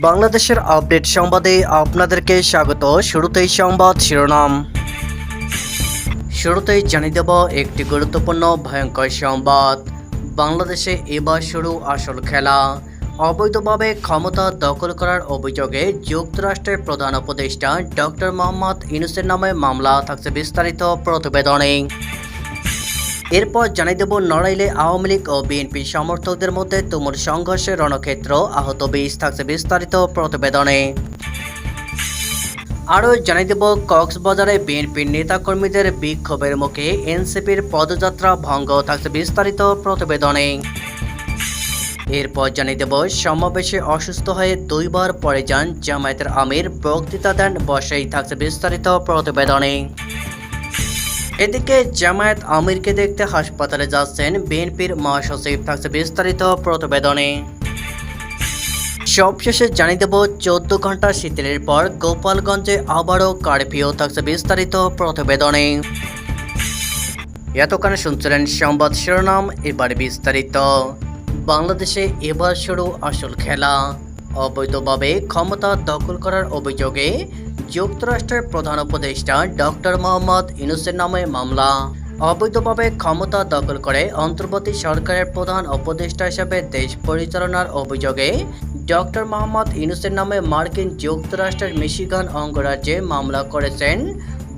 বাংলাদেশের আপডেট সংবাদে আপনাদেরকে স্বাগত। শুরুতেই সংবাদ শিরোনাম। শুরুতেই জানিয়ে দেব একটি গুরুত্বপূর্ণ ভয়ঙ্কর সংবাদ। বাংলাদেশে এবার শুরু আসল খেলা। অবৈধভাবে ক্ষমতা দখল করার অভিযোগে যুক্তরাষ্ট্রের প্রধান উপদেষ্টা ডক্টর মোহাম্মদ ইনুসের নামে মামলা থাকছে বিস্তারিত প্রতিবেদনে। এরপর জানিয়ে দেব নড়াইলে আওয়ামী লীগ ও বিএনপি সমর্থকদের মধ্যে তুমুল সংঘর্ষের রণক্ষেত্র, আহত বিশ থাকছে বিস্তারিত প্রতিবেদনে। আরও জানিয়ে দেব, কক্সবাজারে বিএনপির নেতাকর্মীদের বিক্ষোভের মুখে এনসিপির পদযাত্রা ভঙ্গ থাকছে বিস্তারিত প্রতিবেদনে। এরপর জানিয়ে দেব, সমাবেশে অসুস্থ হয়ে দুইবার পরে যান জামায়াতের আমির, বক্তৃতা দেন বসেই থাকছে বিস্তারিত প্রতিবেদনে। এদিকে জামায়াত আমিরকে দেখতে হাসপাতালে যাচ্ছেন বিএনপির মহাসচিব, থাকছে বিস্তারিত প্রতিবেদনে। সবশেষে জানিয়ে দেব, চোদ্দ ঘণ্টা শীতের পর গোপালগঞ্জে আবারও কারফিউ, থাকছে বিস্তারিত প্রতিবেদনে। এতক্ষণ শুনছিলেন সংবাদ শিরোনাম, এবার বিস্তারিত। বাংলাদেশে এবার শুরু আসল খেলা। অবৈধভাবে ক্ষমতা দখল করার অভিযোগে যুক্তরাষ্ট্রের প্রধান উপদেষ্টা ডক্টর মোহাম্মদ ইনুসের নামে মামলা। অবৈধভাবে ক্ষমতা দখল করে অন্তর্বর্তী সরকারের প্রধান উপদেষ্টা হিসেবে দেশ পরিচালনার অভিযোগে ডক্টর মোহাম্মদ ইনুসের নামে মার্কিন যুক্তরাষ্ট্রের মিশিগান অঙ্গরাজ্যে মামলা করেছেন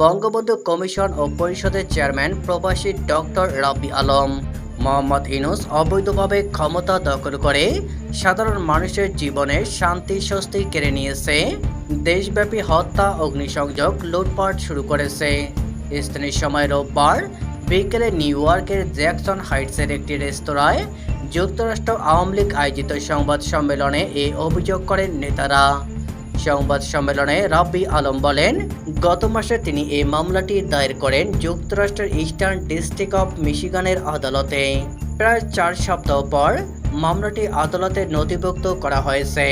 বঙ্গবন্ধু কমিশন ও পরিষদের চেয়ারম্যান প্রবাসী ডক্টর রাবি আলম। মোহাম্মদ ইনুস অবৈধভাবে ক্ষমতা দখল করে সাধারণ মানুষের জীবনে শান্তি স্বস্তি কেড়ে নিয়েছে। দেশব্যাপী হত্যা, অগ্নিসংযোগ, লুটপাট শুরু করেছে। স্থানীয় সময় রোববার বিকেলে নিউ ইয়র্কের জ্যাকসন হাইটসের একটি রেস্তোরাঁয় যুক্তরাষ্ট্র আওয়ামী লীগ আয়োজিত সংবাদ সম্মেলনে এই অভিযোগ করেন নেতারা। সংবাদ সম্মেলনে রাব্বি আলম বলেন, গত মাসে তিনি এই মামলাটি দায়ের করেন যুক্তরাষ্ট্রের ইস্টার্ন ডিস্ট্রিক্ট অফ মিশিগানের আদালতে। প্রায় চার সপ্তাহ পর মামলাটি আদালতে নথিভুক্ত করা হয়েছে।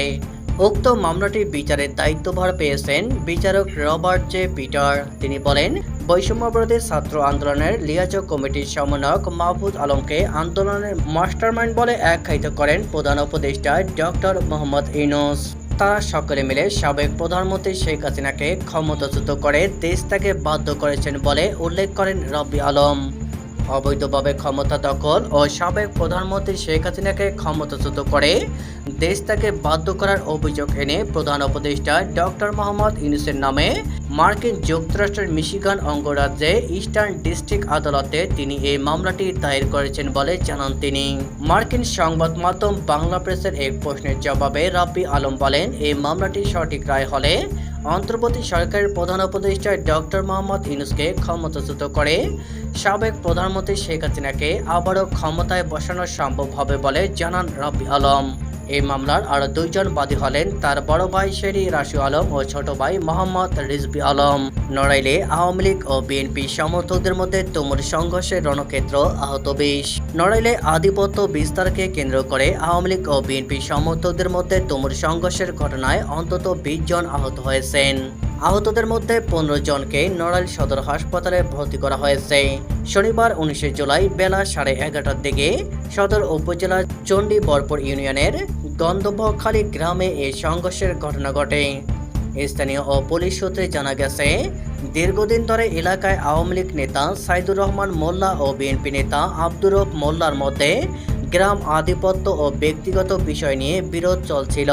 উক্ত মামলাটি বিচারের দায়িত্বভার পেয়েছেন বিচারক রবার্ট জে পিটার। তিনি বলেন, বৈষম্যবিরোধী ছাত্র আন্দোলনের লিয়াজো কমিটির সমন্বয়ক মাহফুজ আলমকে আন্দোলনের মাস্টারমাইন্ড বলে আখ্যায়িত করেন প্রধান উপদেষ্টা ডক্টর মোহাম্মদ ইউনুস। তারা সকলে মিলে সাবেক প্রধানমন্ত্রী শেখ হাসিনাকে ক্ষমতাচ্যুত করে দেশ তাকে বাধ্য করেছেন বলে উল্লেখ করেন রবি আলম। অবৈধভাবে ক্ষমতা দখল ও সাবেক প্রধানমন্ত্রী শেখ হাসিনাকে ক্ষমতাচ্যুত করে দেশ তাকে বাধ্য করার অভিযোগ এনে প্রধান উপদেষ্টা ডক্টর মোহাম্মদ ইউনুসের নামে মার্কিন যুক্তরাষ্ট্রের মিশিগান অঙ্গরাজ্যে ইস্টার্ন ডিস্ট্রিক্ট আদালতে তিনি এই মামলাটি দায়ের করেছেন বলে জানান তিনি। মার্কিন সংবাদ মাধ্যম বাংলা প্রেসের এক প্রশ্নের জবাবে রাব্বি আলম বলেন, এই মামলাটি সঠিক রায় হলে অন্তর্বর্তী সরকারের প্রধান উপদেষ্টা ডক্টর মোহাম্মদ ইউনুসকে ক্ষমতাচ্যুত করে। সাবেক প্রধানমন্ত্রী শেখ হাসিনাকে আবারও ক্ষমতায় বসানো সম্ভব হবে বলে জানান রবি আলম। এই মামলার আরও দুইজন বাদী হলেন তার বড় ভাই শেরি রাশি আলম ও ছোট ভাই মোহাম্মদ রিজবি আলম। নড়াইলে আওয়ামী লীগ ও বিএনপি সমর্থকদের মধ্যে তুমুল সংঘর্ষের রণক্ষেত্র আহত বিশ। নড়াইলে আধিপত্য বিস্তারকে কেন্দ্র করে আওয়ামী লীগ ও বিএনপি সমর্থকদের মধ্যে তুমুল সংঘর্ষের ঘটনায় অন্তত বিশ জন আহত হয়েছেন। আহতদের মধ্যে পনেরো জনকে নড়াইল সদর হাসপাতালে ভর্তি করা হয়েছে। শনিবার উনিশে জুলাই বেলা সাড়ে এগারোটার দিকে সদর উপজেলার চণ্ডী বরপুর ইউনিয়নের গন্ধবখালী গ্রামে এই সংঘর্ষের ঘটনা ঘটে। স্থানীয় ও পুলিশ সূত্রে জানা গেছে, দীর্ঘদিন ধরে এলাকায় আওয়ামী লীগ নেতা সাইদুর রহমান মোল্লা ও বিএনপি নেতা আব্দুর মোল্লার মধ্যে গ্রাম আধিপত্য ও ব্যক্তিগত বিষয় নিয়ে বিরোধ চলছিল।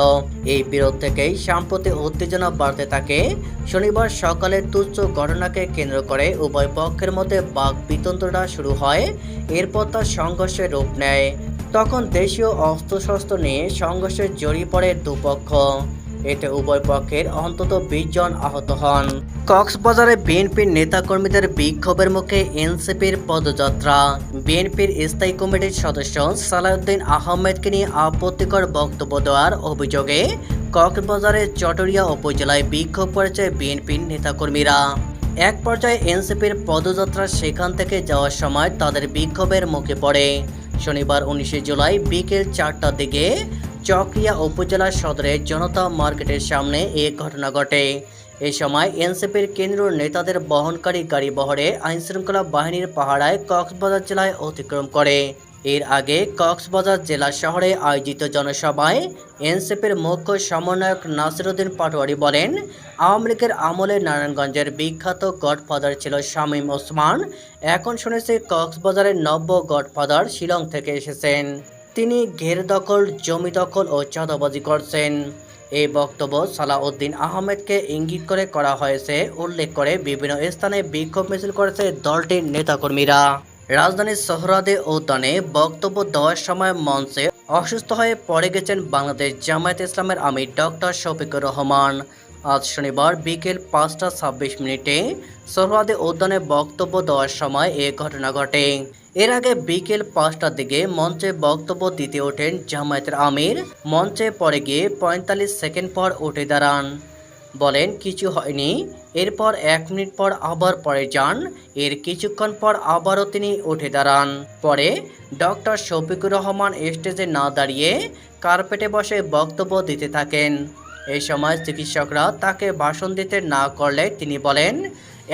এই বিরোধ থেকেই সাম্প্রতিক উত্তেজনা বাড়তে থাকে। শনিবার সকালে তুচ্ছ ঘটনাকে কেন্দ্র করে উভয় পক্ষের মধ্যে বাঘ বিতন্ত্রটা শুরু হয়। এরপর তা সংঘর্ষের রূপ নেয়। তখন দেশীয় অস্ত্রশস্ত্র নিয়ে সংঘর্ষে জড়িয়ে পড়ে দুপক্ষ। এতে উভয় পক্ষের অন্তত বিশ জন আহত হন। কক্সবাজারে বিএনপির নেতাকর্মীদের বিক্ষোভের মুখে এনসিপির পদযাত্রা। বিএনপির স্থায়ী কমিটির সদস্য সালাউদ্দিন আহমেদকে নিয়ে আপত্তিকর বক্তব্য দেওয়ার অভিযোগে কক্সবাজারের চটরিয়া উপজেলায় বিক্ষোভ করেছে বিএনপির নেতাকর্মীরা। এক পর্যায়ে এনসিপির পদযাত্রা সেখান থেকে যাওয়ার সময় তাদের বিক্ষোভের মুখে পড়ে। শনিবার উনিশে জুলাই বিকেল চারটার দিকে চকরিয়া উপজেলা সদরের জনতা মার্কেটের সামনে এ ঘটনা ঘটে। এ সময় এনসিপির কেন্দ্রীয় নেতাদের বহনকারী গাড়ি বহরে আইনশৃঙ্খলা বাহিনীর পাহাড়ায় কক্সবাজার জেলায় অতিক্রম করে। এর আগে কক্সবাজার জেলা শহরে আয়োজিত জনসভায় এনসিপির মুখ্য সমন্বয়ক নাসিরুদ্দিন পাটোয়ারি বলেন, আওয়ামী লীগের আমলে নারায়ণগঞ্জের বিখ্যাত গডফাদার ছিল শামীম ওসমান। এখন শুনেছি কক্সবাজারের নব্য গডফাদার শিলং থেকে এসেছেন। তিনি ঘের দখল, জমি দখল ও চাঁদাবাজি করছেন। এই বক্তব্য সালাউদ্দিন আহমেদকে ইঙ্গিত করে করা হয়েছে, উল্লেখ করে বিভিন্ন স্থানে বিক্ষোভ মিছিল করেছে দলটির নেতাকর্মীরা। রাজধানীর সোহরাদে উদ্যানে বক্তব্য দেওয়ার সময় মঞ্চে অসুস্থ হয়ে পড়ে গেছেন বাংলাদেশ জামায়াত ইসলামের আমির ডক্টর শফিকুর রহমান। আজ শনিবার বিকেল পাঁচটা ছাব্বিশ মিনিটে সোহরাদে উদ্যানে বক্তব্য দেওয়ার সময় এ ঘটনা ঘটে। এর আগে বিকেল পাঁচটার দিকে মঞ্চে বক্তব্য দিতে ওঠেন জামায়াতের আমির। মঞ্চে পরে গিয়ে পঁয়তাল্লিশ সেকেন্ড পর উঠে দাঁড়ান। বলেন, কিছু হয়নি। এরপর এক মিনিট পর আবার পরে যান। এর কিছুক্ষণ পর আবারও তিনি উঠে দাঁড়ান। পরে ডক্টর শফিকুর রহমান স্টেজে না দাঁড়িয়ে কার্পেটে বসে বক্তব্য দিতে থাকেন। এই সময় চিকিৎসকরা তাকে ভাষণ দিতে না করলে তিনি বলেন,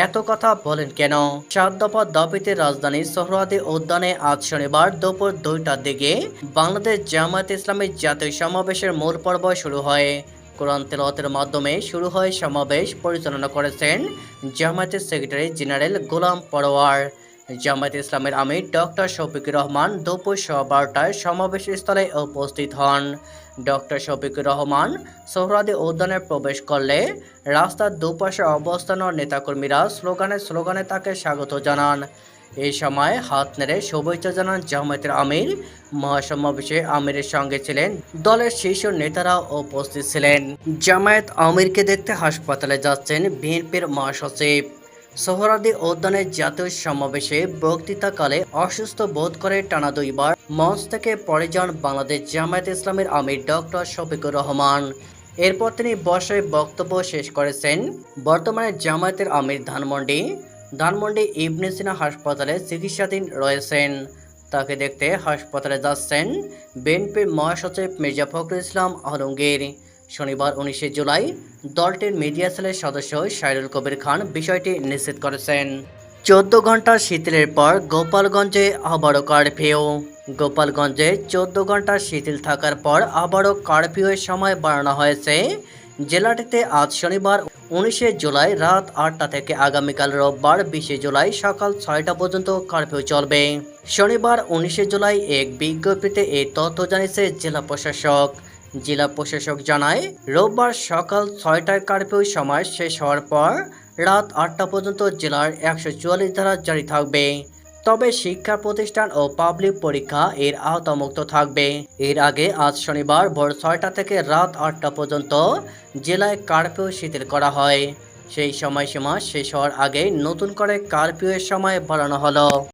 এত কথা বলেন কেন? সাত দফা দাবিতে রাজধানীর সোহরাদি উদ্যানে আজ শনিবার দুপুর দুইটার দিকে বাংলাদেশ জামায়াত ইসলামী জাতীয় সমাবেশের মূল পর্ব শুরু হয়। কোরআন তেলাওয়াতের মাধ্যমে শুরু হয় সমাবেশ পরিচালনা করেছেন জামায়াতের সেক্রেটারি জেনারেল গোলাম পরোয়ার। জামায়াত ইসলামের আমির ডক্টর শফিকুর রহমান দুপুর সোয়া বারোটায় সমাবেশ স্থলে উপস্থিত হন। ডক্টর শফিকুর রহমান সোহরাদি উদ্যানে প্রবেশ করলে রাস্তার দুপাশে অবস্থান নেতাকর্মীরা স্লোগানে স্লোগানে তাকে স্বাগত জানান। এই সময় হাত নেড়ে শুভেচ্ছা জানান জামায়াতের আমির। মহাসমাবেশে আমিরের সঙ্গে ছিলেন দলের শীর্ষ নেতারা উপস্থিত ছিলেন। জামায়াত আমিরকে দেখতে হাসপাতালে যাচ্ছেন বিএনপির মহাসচিব। সোহরাদি উদ্যানের জাতীয় সমাবেশে বক্তৃতাকালে অসুস্থ বোধ করে টানা দুইবার মঞ্চ থেকে পড়ে যান বাংলাদেশ জামায়াত ইসলামের আমির ডক্টর শফিকুর রহমান। এরপর তিনি বসে বক্তব্য শেষ করেছেন। বর্তমানে জামায়াতের আমির ধানমন্ডি। ধানমন্ডি ইবনে সিনা হাসপাতালে চিকিৎসাধীন রয়েছেন। তাকে দেখতে হাসপাতালে যাচ্ছেন বিএনপির মহাসচিব মির্জা ফখরুল ইসলাম আলমগীর। শনিবার উনিশে জুলাই দলটির মিডিয়া সেলের সদস্য সাইরুল কবির খান বিষয়টি নিশ্চিত করেছেন। চোদ্দ ঘণ্টা শিথিলের পর গোপালগঞ্জে আবারও কারফিউ। গোপালগঞ্জে চোদ্দ ঘণ্টা শিথিল থাকার পর আবারও কারফিউয়ের সময় বাড়ানো হয়েছে। জেলাটিতে আজ শনিবার উনিশে জুলাই রাত আটটা থেকে আগামীকাল রোববার বিশে জুলাই সকাল ছয়টা পর্যন্ত কারফিউ চলবে। শনিবার উনিশে জুলাই এক বিজ্ঞপ্তিতে এই তথ্য জানিয়েছে জেলা প্রশাসক। জেলা প্রশাসক জানায়, রোববার সকাল ছয়টায় কারফিউ সময় শেষ হওয়ার পর রাত আটটা পর্যন্ত জেলার একশো চুয়াল্লিশ ধারা জারি থাকবে। তবে শিক্ষা প্রতিষ্ঠান ও পাবলিক পরীক্ষা এর আওতামুক্ত থাকবে। এর আগে আজ শনিবার ভোর ছয়টা থেকে রাত আটটা পর্যন্ত জেলায় কারফিউ শিথিল করা হয়। সেই সময়সীমা শেষ হওয়ার আগে নতুন করে কার্ফিউয়ের সময় বাড়ানো হলো।